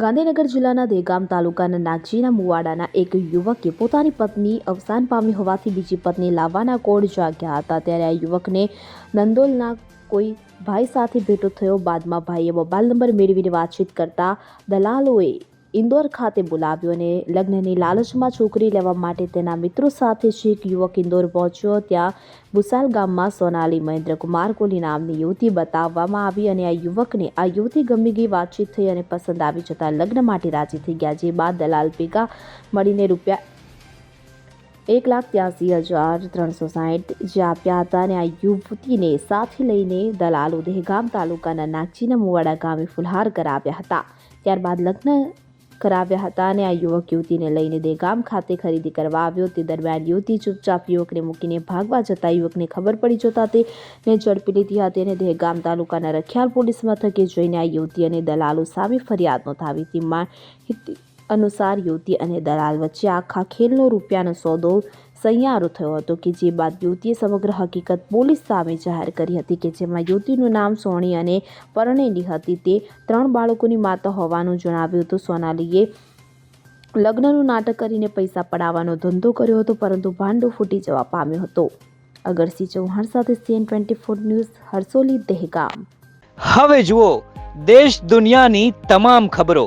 ગાંધીનગર જિલ્લાના દેગામ તાલુકાના નાગજીના મુવાડાના એક યુવકે પોતાની પત્ની અવસાન પામી હોવાથી બીજી પત્ની લાવવાના કોડ જાગ્યા હતા. ત્યારે આ યુવકને નંદોલના કોઈ ભાઈ સાથે ભેટો થયો. બાદમાં ભાઈએ મોબાઈલ નંબર મેળવીને વાતચીત કરતા દલાલોએ ઇન્દોર ખાતે બોલાવ્યો અને લગ્નની લાલચમાં છોકરી લેવા માટે તેના મિત્રો સાથે છેક યુવક ઇન્દોર પહોંચ્યો. ત્યાં ભુસાલ ગામમાં સોનાલી મહેન્દ્રકુમાર કોહલી નામની યુવતી બતાવવામાં આવી અને આ યુવકને, આ યુવતી ગમી ગઈ વાતચીત થઈ અને પસંદ આવી જતાં લગ્ન માટે રાજી થઈ ગયા, જે બાદ દલાલ ભેગા મળીને રૂપિયા એક લાખ ત્યાસી હજાર ત્રણસો સાહીઠ જે આપ્યા હતા અને આ યુવતીને સાથે લઈને દલાલો દહેગામ તાલુકાના નાગજીના મુવાડા ગામે ફુલહાર કરાવ્યા હતા. ત્યારબાદ લગ્ન કરાવ્યા હતા અને આ યુવક યુવતીને લઈને દેગામ ખાતે ખરીદી કરવા આવ્યો. તે દરમિયાન યુવતી ચૂપચાપ યુવકને મૂકીને ભાગવા જતા યુવકને ખબર પડી જતા તેને ઝડપી લીધી હતી અને દહેગામ તાલુકાના રખિયાલ પોલીસ મથકે જઈને આ યુવતી અને દલાલો સામે ફરિયાદ નોંધાવી હતી. માહિતી અનુસાર યુવતી અને દલાલ વચ્ચે આખા ખેલનો રૂપિયાનો સોદો સહિયારો થયો હતો કે જે બાદ યુવતીએ સમગ્ર હકીકત પોલીસ સામે જાહેર કરી હતી કે જેમાં યુવતીનું નામ સોની અને પરણેલી હતી તે ત્રણ બાળકોની માતા હોવાનું જણાવ્યું હતું. સોનાલીએ લગ્નનું નાટક કરીને પૈસા પડાવવાનો ધંધો કર્યો હતો, પરંતુ ભાંડો ફૂટી જવા પામ્યો હતો. અગરસિંહ ચૌહાણ સાથે CN twenty four news Harsoli Dehgam. હવે જુઓ, દેશ દુનિયાની તમામ ખબરો